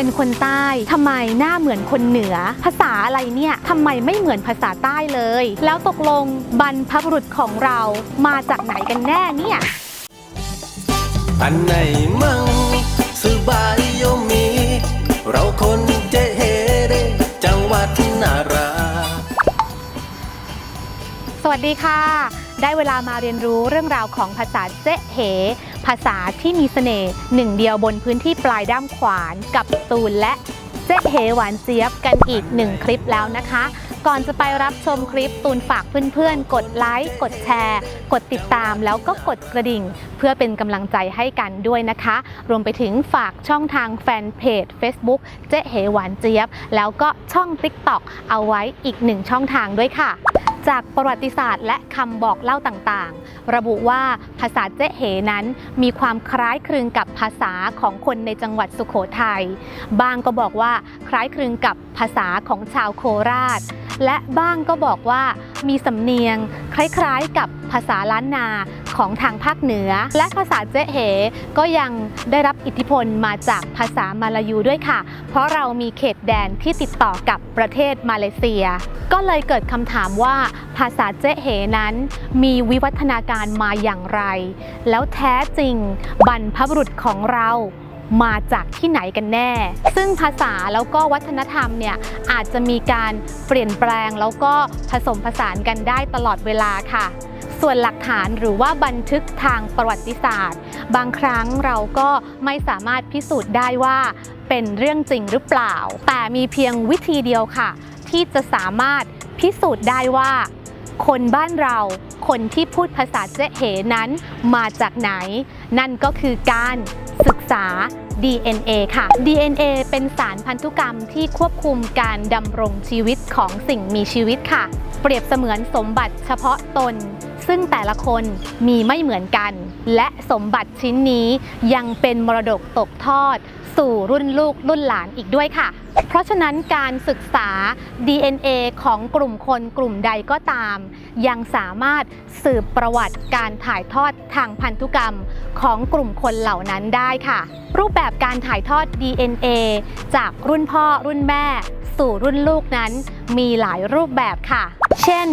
เป็นคนใต้ทำไมหน้าเหมือนคนเหนือ ภาษาอะไรเนี่ยทำไมไม่เหมือนภาษาใต้เลย แล้วตกลงบรรพบุรุษของเรามาจากไหนกันแน่เนี่ย อันไหนมั่งสบายโยมี เราคนเจเฮเรจังหวัดนารา สวัสดีค่ะ ได้เวลามาเรียนรู้เรื่องราวของภาษาเจ๊เหภาษาที่มีเสน่ห์หนึ่งเดียวบนพื้นที่ปลายด้ามขวานกับตูนและเจ๊เหหวานเจี๊ยบกันอีกหนึ่งคลิปแล้วนะคะ ก่อนจะไปรับชมคลิปตูนฝากเพื่อนๆ กดไลค์ กดแชร์ กดติดตามแล้วก็กดกระดิ่ง เพื่อเป็นกำลังใจให้กันด้วยนะคะ รวมไปถึงฝากช่องทางแฟนเพจ Facebook เจ๊เหหวานเจี๊ยบ แล้วก็ช่อง TikTok เอาไว้อีกหนึ่งช่องทางด้วยค่ะ จากประวัติศาสตร์และคำบอกเล่าต่างๆ ระบุว่าภาษาเจ๊เหนั้นมีความคล้ายคลึงกับภาษาของคนในจังหวัดสุโขทัย บางก็บอกว่าคล้ายคลึงกับภาษาของชาวโคราช และบ้างก็บอกว่ามีสำเนียงคล้ายๆกับภาษาล้านนาของทางภาคเหนือ และภาษาเจ๊เหก็ยังได้รับอิทธิพลมาจากภาษามาลายูด้วยค่ะ เพราะเรามีเขตแดนที่ติดต่อกับประเทศมาเลเซีย ก็เลยเกิดคำถามว่าภาษาเจ๊เหนั้น มีวิวัฒนาการมาอย่างไร แล้วแท้จริงบรรพบุรุษของเรา มาจากที่ไหนกันแน่ ซึ่งภาษาแล้วก็วัฒนธรรมเนี่ยอาจจะมีการเปลี่ยนแปลงแล้วก็ผสมผสานกันได้ตลอดเวลาค่ะ ส่วนหลักฐานหรือว่าบันทึกทางประวัติศาสตร์ บางครั้งเราก็ไม่สามารถพิสูจน์ได้ว่าเป็นเรื่องจริงหรือเปล่า แต่มีเพียงวิธีเดียวค่ะ ที่จะสามารถพิสูจน์ได้ว่า คนบ้านเราคนที่พูดภาษาเจ๊เหนั้นมาจากไหน นั่นก็คือการ ศึกษา DNA ค่ะ DNA เป็นสารพันธุกรรมที่ควบคุมการดำรงชีวิตของสิ่งมีชีวิตค่ะ เปรียบเสมือนสมบัติเฉพาะตน ซึ่งแต่ละคนมีไม่เหมือนกัน และสมบัติชิ้นนี้ยังเป็นมรดกตกทอด สู่รุ่นลูกรุ่นหลานอีกด้วยค่ะ เพราะฉะนั้นการศึกษา DNA ของกลุ่มคนกลุ่มใดก็ตาม ยังสามารถสืบประวัติการถ่ายทอดทางพันธุกรรมของกลุ่มคนเหล่านั้นได้ค่ะ รูปแบบการถ่ายทอด DNA จากรุ่นพ่อรุ่นแม่ สู่รุ่นลูกนั้นมีหลายรูปแบบค่ะ เช่น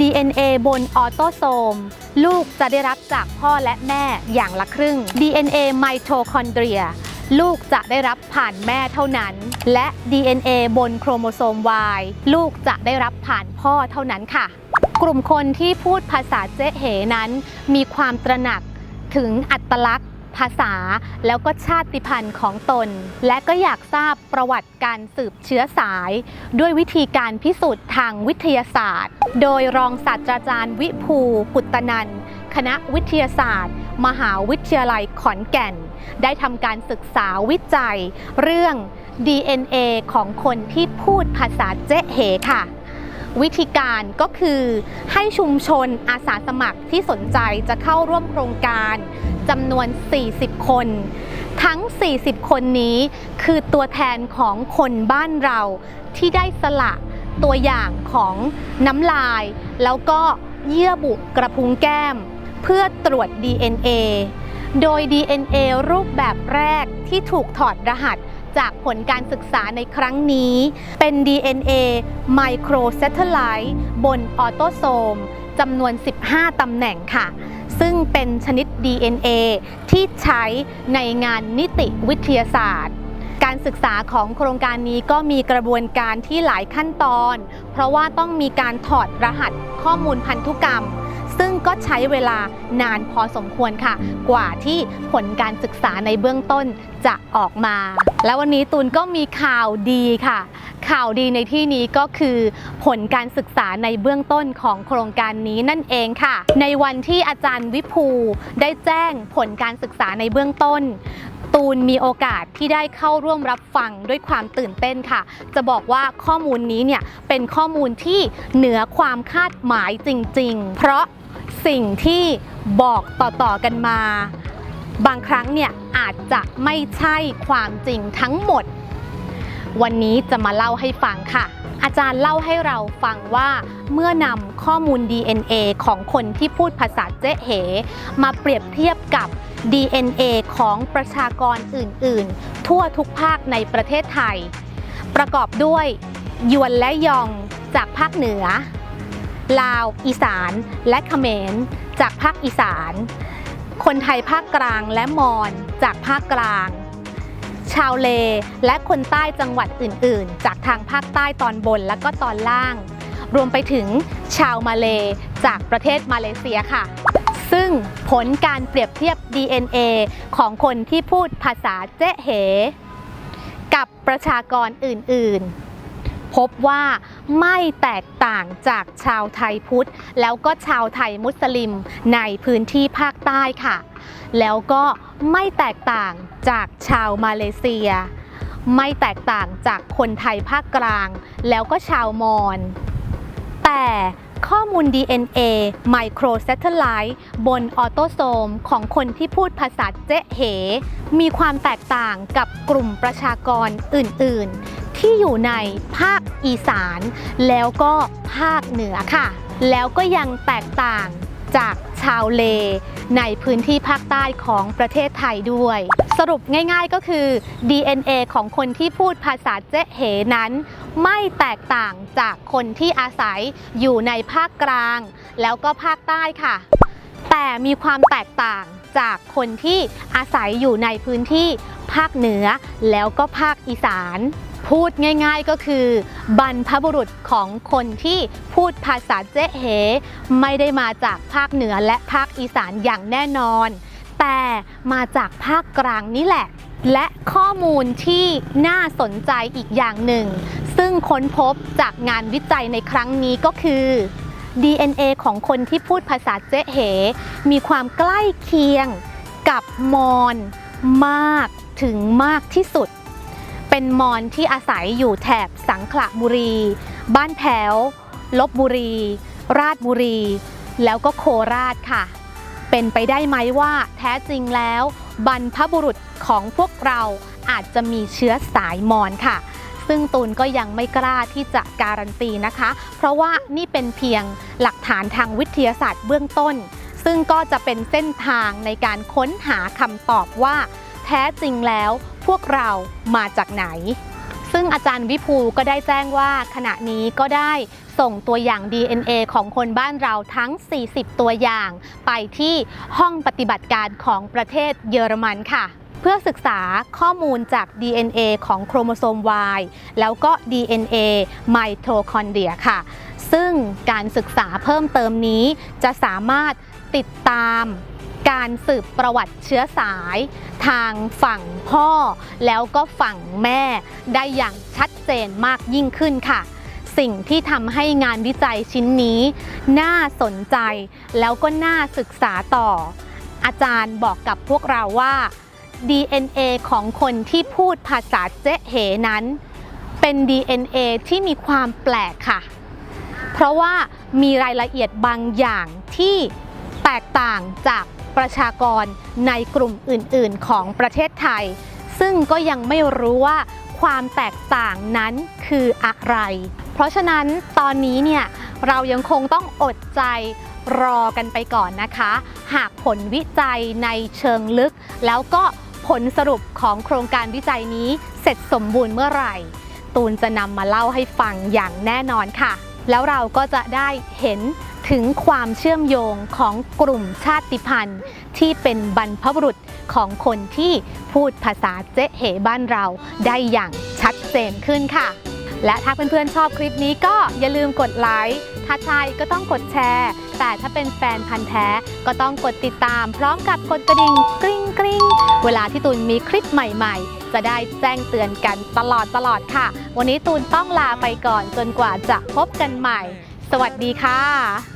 DNA บนออโตโซม ลูกจะได้รับจากพ่อและแม่อย่างละครึ่ง DNA ไมโทคอนเดรีย ลูกจะได้รับผ่านแม่เท่านั้น และ DNA บนโครโมโซม Y ลูกจะได้รับผ่านพ่อเท่านั้นค่ะ กลุ่มคนที่พูดภาษาเจ๊เหนั้น มีความตระหนักถึงอัตลักษณ์ ภาษา แล้วก็ชาติพันธุ์ของตน และก็อยากทราบประวัติการสืบเชื้อสาย ด้วยวิธีการพิสูจน์ทางวิทยาศาสตร์ โดยรองศาสตราจารย์วิภูกุตนันคณะวิทยาศาสตร์ มหาวิทยาลัยขอนแก่น ได้ทำการศึกษาวิจัย เรื่อง DNA ของคนที่พูดภาษาเจ๊เหค่ะ วิธีการก็คือให้ชุมชนอาสาสมัครที่สนใจจะเข้าร่วมโครงการจำนวน 40 คน ทั้ง 40 คนนี้คือตัวแทนของคนบ้านเราที่ได้สละตัวอย่างของน้ำลาย แล้วก็เยื่อบุกระพุ้งแก้ม เพื่อตรวจ DNA โดย DNA รูปแบบแรกที่ถูกถอดรหัส จากผลการศึกษาในครั้งนี้ เป็น DNA ไมโครเซทไลท์บนออโตโซมจำนวน 15 ตำแหน่งค่ะ ซึ่งเป็นชนิด DNA ที่ใช้ในงานนิติวิทยาศาสตร์การศึกษาของโครงการนี้ก็มีกระบวนการที่หลายขั้นตอน เพราะว่าต้องมีการถอดรหัสข้อมูลพันธุกรรม ซึ่งก็ใช้เวลานานพอสมควรค่ะ กว่าที่ผลการศึกษาในเบื้องต้นจะออกมา แล้ววันนี้ตูนก็มีข่าวดีค่ะ ข่าวดีในที่นี้ก็คือผลการศึกษาในเบื้องต้นของโครงการนี้นั่นเองค่ะ ในวันที่อาจารย์วิภูได้แจ้งผลการศึกษาในเบื้องต้นตูนมีโอกาสที่ได้เข้าร่วมรับฟังด้วยความตื่นเต้นค่ะ จะบอกว่าข้อมูลนี้เนี่ยเป็นข้อมูลที่เหนือความคาดหมายจริง ๆ เพราะ สิ่งที่บอกต่อๆกันมา บางครั้งเนี่ยอาจจะไม่ใช่ความจริงทั้งหมด วันนี้จะมาเล่าให้ฟังค่ะ อาจารย์เล่าให้เราฟังว่าเมื่อนำข้อมูล DNA ของคนที่พูดภาษาเจ๊เห มาเปรียบเทียบกับ DNA ของประชากรอื่นๆ ทั่วทุกภาคในประเทศไทย ประกอบด้วยยวนและยองจากภาคเหนือ ลาว อีสาน และเขมร จากภาคอีสาน คนไทยภาคกลางและมอญจากภาคกลาง ชาวเลและคนใต้จังหวัดอื่น ๆ จากทางภาคใต้ตอนบนและก็ตอนล่าง รวมไปถึงชาวมาเลจากประเทศมาเลเซียค่ะ ซึ่งผลการเปรียบเทียบ DNA ของคนที่พูดภาษาเจ๊เห กับประชากรอื่น ๆ พบว่าไม่แตกต่างจากชาวไทยพุทธ แล้วก็ชาวไทยมุสลิมในพื้นที่ภาคใต้ค่ะ แล้วก็ไม่แตกต่างจากชาวมาเลเซีย ไม่แตกต่างจากคนไทยภาคกลาง แล้วก็ชาวมอญแต่ข้อมูล DNA Microsatellite บนออโตโซมของคนที่พูดภาษาเจ๊เห มีความแตกต่างกับกลุ่มประชากรอื่น ๆ ที่อยู่ในภาคอีสาน แล้วก็ภาคเหนือค่ะ แล้วก็ยังแตกต่างจากชาวเล ในพื้นที่ภาคใต้ของประเทศไทยด้วย สรุปง่ายๆก็คือ DNA ของคนที่พูดภาษาเจ๊เหนั้น ไม่แตกต่างจากคนที่อาศัยอยู่ในภาคกลาง แล้วก็ภาคใต้ค่ะ แต่มีความแตกต่างจากคนที่อาศัยอยู่ในพื้นที่ภาคเหนือแล้วก็ภาคอีสาน พูดง่ายๆก็คือ บรรพบุรุษของคนที่พูดภาษาเจ๊เหไม่ได้มาจากภาคเหนือและภาคอีสานอย่างแน่นอน แต่มาจากภาคกลางนี่แหละ และข้อมูลที่น่าสนใจอีกอย่างหนึ่ง ซึ่งค้นพบจากงานวิจัยในครั้งนี้ก็คือ DNA ของคนที่พูดภาษาเจ๊เห มีความใกล้เคียงกับมอญมากถึงมากที่สุด เป็นมอญที่อาศัยอยู่แถบสังขละบุรี บ้านแถวลบบุรี ราชบุรี แล้วก็โคราชค่ะ เป็นไปได้ไหมว่าแท้จริงแล้ว บรรพบุรุษของพวกเราอาจจะมีเชื้อสายมอญค่ะ ซึ่งตูนก็ยังไม่กล้าที่จะการันตีนะคะ เพราะว่านี่เป็นเพียงหลักฐานทางวิทยาศาสตร์เบื้องต้น ซึ่งก็จะเป็นเส้นทางในการค้นหาคำตอบว่า แท้จริงแล้ว พวกเรามาจากไหน ซึ่งอาจารย์วิภูก็ได้แจ้งว่าขณะนี้ก็ได้ส่งตัวอย่าง DNA ของคนบ้านเราทั้ง 40 ตัวอย่าง ไปที่ห้องปฏิบัติการของประเทศเยอรมันค่ะ เพื่อศึกษาข้อมูลจาก DNA ของโครโมโซม Y แล้วก็ DNA ไมโทคอนเดรียค่ะ ซึ่งการศึกษาเพิ่มเติมนี้จะสามารถติดตาม การสืบประวัติเชื้อสาย ทางฝั่งพ่อ แล้วก็ฝั่งแม่ได้อย่างชัดเจนมากยิ่งขึ้นค่ะ สิ่งที่ทำให้งานวิจัยชิ้นนี้ น่าสนใจแล้วก็น่าศึกษาต่อ อาจารย์บอกกับพวกเราว่า DNA ของคนที่พูดภาษาเจ๊เหนั้น เป็น DNA ที่มีความแปลกค่ะ เพราะว่ามีรายละเอียดบางอย่างที่แตกต่างจาก ประชากรในกลุ่มอื่น ๆ ของประเทศไทย ซึ่งก็ยังไม่รู้ว่าความแตกต่างนั้นคืออะไร เพราะฉะนั้นตอนนี้เนี่ยเรายังคงต้องอดใจรอกันไปก่อนนะคะ หากผลวิจัยในเชิงลึก แล้วก็ผลสรุปของโครงการวิจัยนี้เสร็จสมบูรณ์เมื่อไหร่ ตูนจะนำมาเล่าให้ฟังอย่างแน่นอนค่ะ แล้วเราก็จะได้เห็น ถึงความเชื่อมโยงของกลุ่มชาติพันธุ์ ที่เป็นบรรพบุรุษของคนที่พูดภาษาเจ๊เหบ้านเราได้อย่างชัดเจนขึ้นค่ะ และถ้าเพื่อนๆชอบคลิปนี้ก็อย่าลืมกดไลค์ถ้าใช่ก็ต้องกดแชร์ แต่ถ้าเป็นแฟนพันธ์แท้ก็ต้องกดติดตาม พร้อมกับกดกระดิ่งกริ๊งกริ๊งเวลาที่ตูนมีคลิปใหม่ๆ จะได้แจ้งเตือนกันตลอดตลอดค่ะ วันนี้ตูนต้องลาไปก่อนจนกว่าจะพบกันใหม่ สวัสดีค่ะ